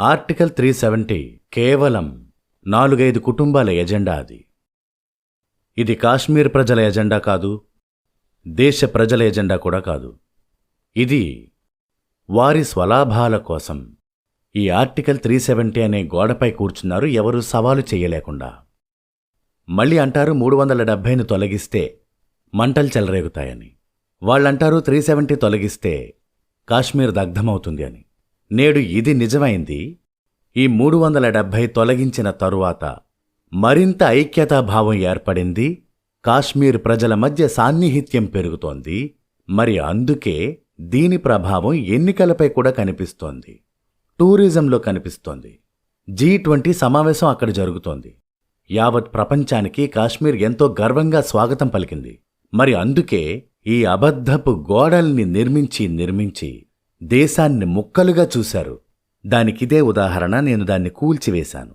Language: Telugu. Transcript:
ఆర్టికల్ త్రీ సెవెంటీ కేవలం నాలుగైదు కుటుంబాల ఎజెండా అది. ఇది కాశ్మీర్ ప్రజల ఎజెండా కాదు దేశ ప్రజల ఎజెండా కూడా కాదు. ఇది వారి స్వలాభాల కోసం ఈ ఆర్టికల్ త్రీ సెవెంటీ అనే గోడపై కూర్చున్నారు ఎవరు సవాలు చేయలేకుండా. మళ్ళీ అంటారు మూడు వందల డెబ్భైను తొలగిస్తే మంటలు చెలరేగుతాయని. వాళ్ళంటారు త్రీ సెవెంటీ తొలగిస్తే కాశ్మీర్ దగ్ధమవుతుంది అని. నేడు ఇది నిజమైంది. ఈ మూడు వందల డెబ్భై తొలగించిన తరువాత మరింత ఐక్యతాభావం ఏర్పడింది. కాశ్మీర్ ప్రజల మధ్య సాన్నిహిత్యం పెరుగుతోంది. మరి అందుకే దీని ప్రభావం ఎన్నికలపై కూడా కనిపిస్తోంది. టూరిజంలో కనిపిస్తోంది. జీ ట్వంటీ సమావేశం అక్కడ జరుగుతోంది. యావత్ ప్రపంచానికి కాశ్మీర్ ఎంతో గర్వంగా స్వాగతం పలికింది. మరి అందుకే ఈ అబద్ధపు గోడల్ని నిర్మించి నిర్మించి దేశాన్ని ముక్కలుగా చూశారు. దానికిదే ఉదాహరణ నేను దాన్ని కూల్చివేశాను.